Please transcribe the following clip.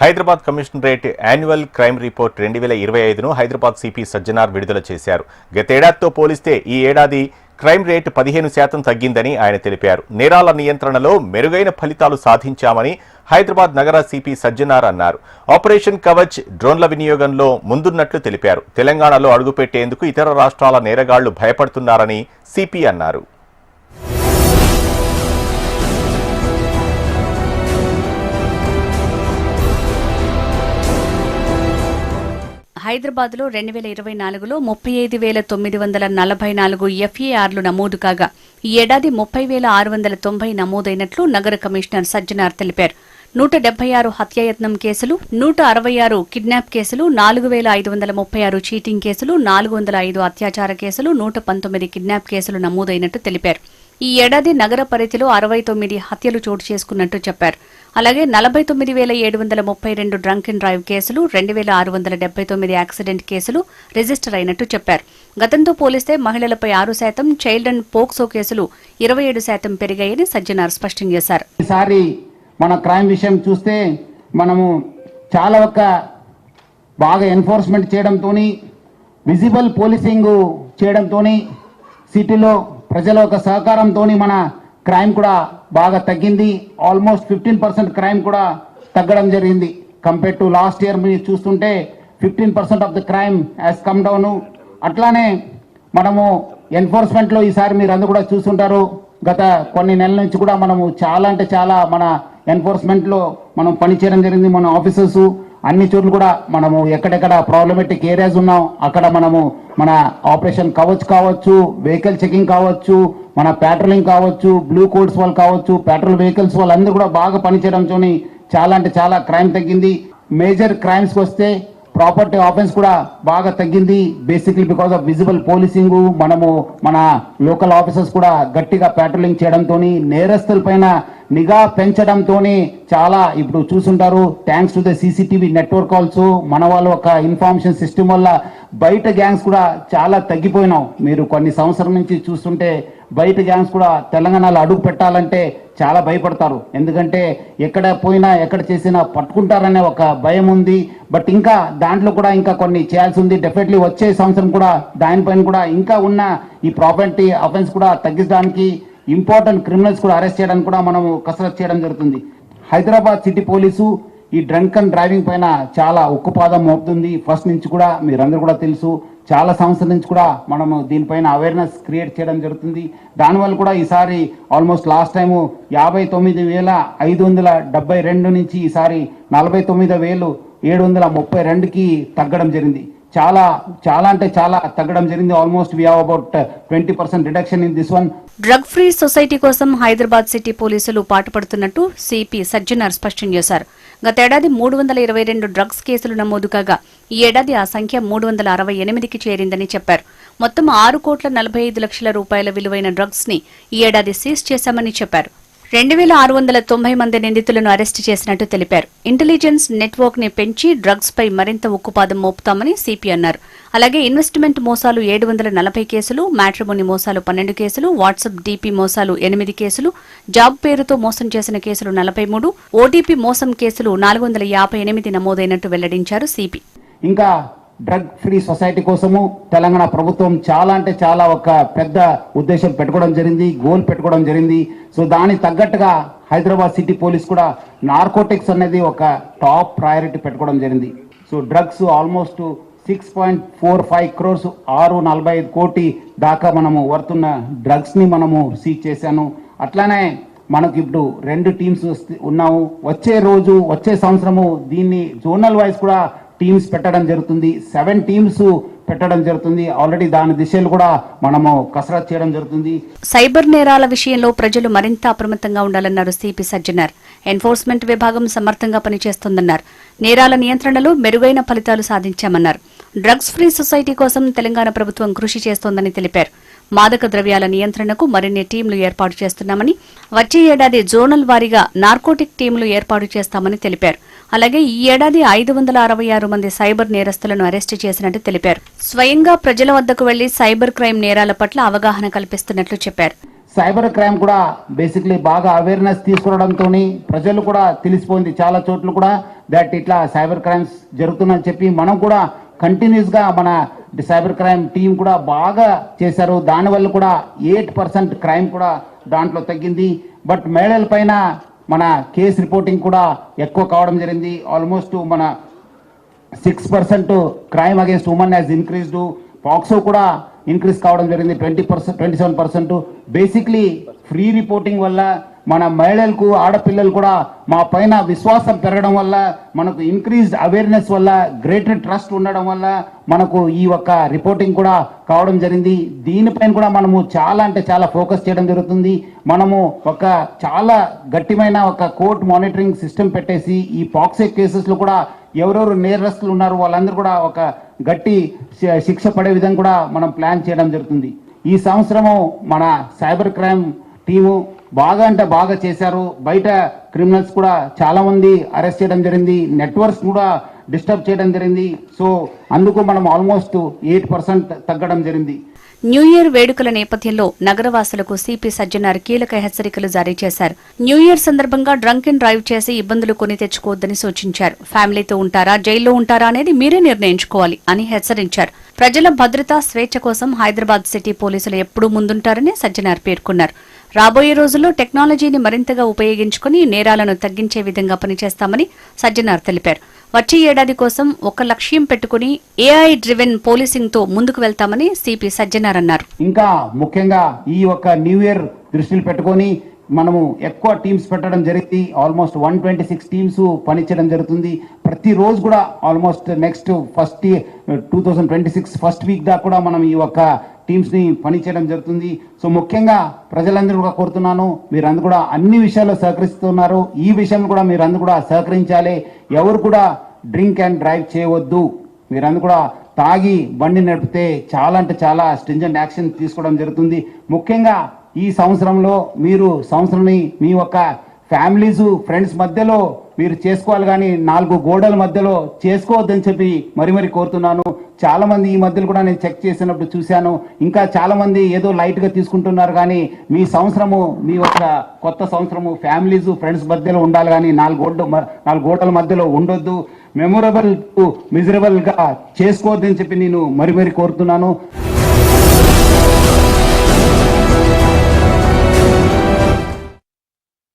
Hyderabad commissionerate annual crime report రెండు వేల ఇరవై ఐదును హైదరాబాద్ సిపి సజ్జనార్ విడుదల చేశారు. గతేడాదితో పోలిస్తే ఈ ఏడాది క్రైమ్ రేట్ పదిహేను శాతం తగ్గిందని ఆయన తెలిపారు. నేరాల నియంత్రణలో మెరుగైన ఫలితాలు సాధించామని హైదరాబాద్ నగర సిపి సజ్జనార్ అన్నారు. ఆపరేషన్ కవచ్ డ్రోన్ల వినియోగంలో ముందున్నట్లు తెలిపారు. తెలంగాణలో అడుగుపెట్టేందుకు ఇతర రాష్ట్రాల నేరగాళ్ళు భయపడుతున్నారని సిపి అన్నారు. హైదరాబాద్లో రెండు వేల ఇరవై నాలుగులో ముప్పై ఐదు వేల తొమ్మిది వందల నలభై నాలుగు ఎఫ్ఏఆర్లు నమోదు కాగా ఈ ఏడాది ముప్పై వేల ఆరు వందల తొంభై నమోదైనట్లు నగర కమిషనర్ సజ్జనార్ తెలిపారు. నూట డెబ్బై ఆరు హత్యాయత్నం కేసులు నూట అరవై ఆరు కిడ్నాప్ కేసులు నాలుగు వేల ఐదు వందల ముప్పై ఆరు చీటింగ్ కేసులు నాలుగు వందల ఐదు అత్యాచార కేసులు నూట పంతొమ్మిది కిడ్నాప్ కేసులు నమోదైనట్టు తెలిపారు. ఈ ఏడాది నగర పరిధిలో అరవై తొమ్మిది హత్యలు చోటు చేసుకున్నట్టు చెప్పారు. అలాగే నలభై తొమ్మిది వేల ఏడు వందల ముప్పై రెండు డ్రంక్ అండ్ డ్రైవ్ కేసులు రెండు వేల ఆరు వందల డెబ్బై తొమ్మిది యాక్సిడెంట్ కేసులు రిజిస్టర్ అయినట్టు చెప్పారు. గతంతో పోలిస్తే మహిళలపై ఆరు శాతం చైల్డ్ అండ్ పోక్సో కేసులు ఇరవై ఏడు శాతం పెరిగాయని సజ్జనార్ స్పష్టం చేశారు. ఈసారి మన క్రైమ్ విషయం చూస్తే మనము చాలా ఒక బాగా ఎన్ఫోర్స్మెంట్ చేయడంతో విజిబుల్ పోలీసింగ్ చేయడంతో సిటీలో ప్రజల యొక్క సహకారంతో మన క్రైమ్ కూడా బాగా తగ్గింది. ఆల్మోస్ట్ ఫిఫ్టీన్ పర్సెంట్ క్రైమ్ కూడా తగ్గడం జరిగింది. కంపేర్ టు లాస్ట్ ఇయర్ మీరు చూస్తుంటే fifteen percent of the crime has come down. అట్లానే మనము ఎన్ఫోర్స్మెంట్లో ఈసారి మీరు అందరూ కూడా చూస్తుంటారు. గత కొన్ని నెలల నుంచి కూడా మనము చాలా అంటే చాలా మన ఎన్ఫోర్స్మెంట్లో మనం పనిచేయడం జరిగింది మన ఆఫీసర్స్. అన్ని చోట్ల కూడా మనము ఎక్కడెక్కడ ప్రాబ్లమెటిక్ ఏరియాస్ ఉన్నాం అక్కడ మనము మన ఆపరేషన్ కవచ్ కావచ్చు వెహికల్ చెకింగ్ కావచ్చు మన ప్యాట్రోలింగ్ కావచ్చు బ్లూ కోడ్స్ వాళ్ళు కావచ్చు పెట్రోల్ వెహికల్స్ వాళ్ళు అందరూ కూడా బాగా పనిచేయడంతో చాలా అంటే చాలా క్రైమ్ తగ్గింది. మేజర్ క్రైమ్స్కి వస్తే ప్రాపర్టీ ఆఫెన్స్ కూడా బాగా తగ్గింది. Basically because of visible policing మనము మన లోకల్ ఆఫీసర్స్ కూడా గట్టిగా ప్యాట్రోలింగ్ చేయడంతో నేరస్తులపైన నిఘా పెంచడంతో చాలా ఇప్పుడు చూసుంటారు. Thanks to the CCTV network also మన వాళ్ళ ఒక ఇన్ఫర్మేషన్ సిస్టమ్ వల్ల బయట గ్యాంగ్స్ కూడా చాలా తగ్గిపోయినాం. మీరు కొన్ని సంవత్సరం నుంచి చూస్తుంటే బయట గ్యాంగ్స్ కూడా తెలంగాణలో అడుగు పెట్టాలంటే చాలా భయపడతారు. ఎందుకంటే ఎక్కడ పోయినా ఎక్కడ చేసినా పట్టుకుంటారనే ఒక భయం ఉంది. బట్ ఇంకా దాంట్లో కూడా ఇంకా కొన్ని చేయాల్సి ఉంది. డెఫినెట్లీ వచ్చే సంవత్సరం కూడా దానిపైన కూడా ఇంకా ఉన్న ఈ ప్రాపర్టీ అఫెన్స్ కూడా తగ్గించడానికి ఇంపార్టెంట్ క్రిమినల్స్ కూడా అరెస్ట్ చేయడానికి కూడా మనం కసరత్ చేయడం జరుగుతుంది. హైదరాబాద్ సిటీ పోలీసు ఈ డ్రంక్ అండ్ డ్రైవింగ్ పైన చాలా ఉక్కుపాదం మోపుతుంది. ఫస్ట్ నుంచి కూడా మీరందరూ కూడా తెలుసు. చాలా సంవత్సరాల నుంచి కూడా మనము దీనిపైన అవేర్నెస్ క్రియేట్ చేయడం జరుగుతుంది. దానివల్ల కూడా ఈసారి ఆల్మోస్ట్ లాస్ట్ టైము యాభై తొమ్మిది వేల ఐదు వందల డెబ్బై రెండు నుంచి ఈసారి నలభై తొమ్మిది వేలు ఏడు వందల ముప్పై రెండుకి తగ్గడం జరిగింది. చాలా చాలా అంటే చాలా తగ్గడం జరిగింది. Almost we have about twenty percent reduction in this one drug free society కోసం హైదరాబాద్ సిటీ పోలీసులు పాటుపడుతున్నట్టు సిపి సజ్జనార్ స్పష్టం చేశారు. గతేడాది మూడు వందల ఇరవై రెండు డ్రగ్స్ కేసులు నమోదు కాగా ఈ ఏడాది ఆ సంఖ్య మూడు వందల అరవై ఎనిమిదికి చేరిందని చెప్పారు. మొత్తం ఆరు కోట్ల నలభై ఐదు లక్షల రూపాయల విలువైన డ్రగ్స్ని ఈ ఏడాది సీజ్ చేశామని చెప్పారు. రెండు వేల ఆరు వందల తొంభై మంది నిందితులను అరెస్టు చేసినట్టు తెలిపారు. ఇంటెలిజెన్స్ నెట్వర్క్ని పెంచి డ్రగ్స్ పై మరింత ఉక్కుపాదం మోపుతామని సిపి అన్నారు. అలాగే ఇన్వెస్ట్మెంట్ మోసాలు ఏడు వందల నలభై కేసులు మ్యాట్రిమోని మోసాలు పన్నెండు కేసులు వాట్సాప్ డీపీ మోసాలు ఎనిమిది కేసులు జాబ్ పేరుతో మోసం చేసిన కేసులు నలభై మూడు ఓటీపీ మోసం కేసులు నాలుగు వందల యాభై ఎనిమిది నమోదైనట్టు వెల్లడించారు సిపి. ఇంకా డ్రగ్ ఫ్రీ సొసైటీ కోసము తెలంగాణ ప్రభుత్వం చాలా అంటే చాలా ఒక పెద్ద ఉద్దేశం పెట్టుకోవడం జరిగింది గోల్ పెట్టుకోవడం జరిగింది. సో దానికి తగ్గట్టుగా హైదరాబాద్ సిటీ పోలీస్ కూడా నార్కోటిక్స్ అనేది ఒక టాప్ ప్రయారిటీ పెట్టుకోవడం జరిగింది. So drugs almost six point four five crores ఆరు నలభై ఐదు కోటి దాకా మనము వర్తున్న డ్రగ్స్ని మనము సీజ్ చేశాను. అట్లానే మనకి ఇప్పుడు రెండు టీమ్స్ ఉన్నాము. వచ్చే రోజు వచ్చే సంవత్సరము దీన్ని జోనల్ వైజ్ కూడా టీమ్స్ పెట్టడం జరుగుతుంది. సెవెన్ టీమ్స్ పెట్టడం జరుగుతుంది. ఆల్రెడీ దాని దిశలు కూడా మనము కసరత్ చేయడం జరుగుతుంది. సైబర్ నేరాల విషయంలో ప్రజలు మరింత అప్రమత్తంగా ఉండాలన్నారు సిపి సజ్జనర్ ఎన్ఫోర్స్మెంట్ విభాగం సమర్థంగా పనిచేస్తోందన్నారు. నేరాల నియంత్రణలో మెరుగైన ఫలితాలు సాధించామన్నారు. డ్రగ్స్ ఫ్రీ సొసైటీ కోసం తెలంగాణ ప్రభుత్వం కృషి చేస్తోందని తెలిపారు. మాదక ద్రవ్యాల నియంత్రణకు మరిన్ని టీంలు ఏర్పాటు చేస్తున్నామని వచ్చే ఏడాది జోనల్ వారీగా నార్కోటిక్ టీంలు ఏర్పాటు చేస్తామని తెలిపారు. అలాగే ఈ ఏడాది ఐదు వందల అరవై ఆరు మంది సైబర్ నేరస్తులను అరెస్టు చేసినట్టు తెలిపారు. స్వయంగా ప్రజల వద్దకు వెళ్ళి సైబర్ క్రైమ్ నేరాల పట్ల అవగాహన కల్పిస్తున్నట్లు చెప్పారు. సైబర్ క్రైమ్ కూడా బేసిక్లీ బాగా అవేర్నెస్ తీసుకురావడంతో ప్రజలు కూడా తెలిసిపోయింది. చాలా చోట్ల కూడా దట్ ఇట్లా సైబర్ క్రైమ్స్ జరుగుతుందని చెప్పి మనం కూడా కంటిన్యూస్గా మన సైబర్ క్రైమ్ టీం కూడా బాగా చేశారు. దానివల్ల కూడా ఎయిట్ పర్సెంట్ క్రైమ్ కూడా దాంట్లో తగ్గింది. బట్ మహిళల పైన మన కేసు రిపోర్టింగ్ కూడా ఎక్కువ కావడం జరిగింది. ఆల్మోస్ట్ మన six percent crime against women has increased POCSO కూడా ఇంక్రీస్ కావడం జరిగింది. Twenty percent twenty seven percent basically free reporting వల్ల మన మహిళలకు ఆడపిల్లలు కూడా మా పైన విశ్వాసం పెరగడం వల్ల మనకు ఇంక్రీజ్డ్ అవేర్నెస్ వల్ల గ్రేటర్ ట్రస్ట్ ఉండడం వల్ల మనకు ఈ ఒక్క రిపోర్టింగ్ కూడా కావడం జరిగింది. దీనిపైన కూడా మనము చాలా అంటే చాలా ఫోకస్ చేయడం జరుగుతుంది. మనము ఒక చాలా గట్టిమైన ఒక కోర్ట్ మానిటరింగ్ సిస్టమ్ పెట్టేసి ఈ పాక్సే కేసెస్లో కూడా ఎవరెవరు నేరస్తులు ఉన్నారు వాళ్ళందరూ కూడా ఒక గట్టి శి- శిక్ష పడే విధంగా కూడా మనం ప్లాన్ చేయడం జరుగుతుంది. ఈ సంవత్సరము మన సైబర్ క్రైమ్ టీము బాగా అంటే బాగా చేశారు. బయట క్రిమినల్స్ కూడా చాలా మంది అరెస్ట్ చేయడం జరిగింది. నెట్వర్క్స్ కూడా డిస్టర్బ్ చేయడం జరిగింది. సో అందుకు మనం ఆల్మోస్ట్ ఎయిట్ పర్సెంట్ తగ్గడం జరిగింది. న్యూ ఇయర్ వేడుకల నేపథ్యంలో నగరవాసులకు సిపి సజ్జనార్ కీలక హెచ్చరికలు జారీ చేశారు. న్యూ ఇయర్ సందర్భంగా డ్రంక్ అండ్ డ్రైవ్ చేసి ఇబ్బందులు కొని తెచ్చుకోవద్దని సూచించారు. ఫ్యామిలీతో ఉంటారా? జైల్లో ఉంటారా అనేది మీరే నిర్ణయించుకోవాలి అని హెచ్చరించారు. ప్రజల భద్రత స్వేచ్ఛ కోసం హైదరాబాద్ సిటీ పోలీసులు ఎప్పుడూ ముందుంటారని సజ్జనార్ పేర్కొన్నారు. రాబోయే రోజుల్లో టెక్నాలజీని మరింతగా ఉపయోగించుకుని నేరాలను తగ్గించే విధంగా పనిచేస్తామని సజ్జనార్ తెలిపారు. వచ్చే ఏడాది కోసం ఒక లక్ష్యం పెట్టుకుని ఏఐ డ్రివెన్ పోలీసింగ్తో ముందుకు వెళ్తామని సిపి సజ్జనార్ అన్నారు. ఇంకా ముఖ్యంగా ఈ యొక్క న్యూ ఇయర్ దృష్టిలో పెట్టుకొని మనము ఎక్కువ టీమ్స్ పెట్టడం జరిగింది. Almost one twenty six teams పనిచేయడం జరుగుతుంది. ప్రతిరోజు కూడా almost next first two thousand twenty six first week దాకా కూడా మనం ఈ యొక్క టీమ్స్ని పనిచేయడం జరుగుతుంది. సో ముఖ్యంగా ప్రజలందరూ కూడా కోరుతున్నాను. మీరందరూ కూడా అన్ని విషయాల్లో సహకరిస్తున్నారు. ఈ విషయం కూడా మీరందరూ కూడా సహకరించాలి. ఎవరు కూడా డ్రింక్ అండ్ డ్రైవ్ చేయవద్దు. మీరందరూ కూడా తాగి బండి నడిపితే చాలా అంటే చాలా స్ట్రింజెంట్ యాక్షన్ తీసుకోవడం జరుగుతుంది. ముఖ్యంగా ఈ సంవత్సరంలో మీరు సంవత్సరాన్ని మీ యొక్క ఫ్యామిలీస్ ఫ్రెండ్స్ మధ్యలో మీరు చేసుకోవాలి కానీ నాలుగు గోడల మధ్యలో చేసుకోవద్దని చెప్పి మరి మరి కోరుతున్నాను. చాలా మంది ఈ మధ్యలో కూడా నేను చెక్ చేసినప్పుడు చూశాను. ఇంకా చాలామంది ఏదో లైట్గా తీసుకుంటున్నారు కానీ మీ సంవత్సరము మీ యొక్క కొత్త సంవత్సరము ఫ్యామిలీస్ ఫ్రెండ్స్ మధ్యలో ఉండాలి కానీ నాలుగు గోడ నాలుగు గోడల మధ్యలో ఉండొద్దు. మెమొరబుల్ మిజరబుల్గా చేసుకోవద్దని చెప్పి నేను మరి మరి కోరుతున్నాను.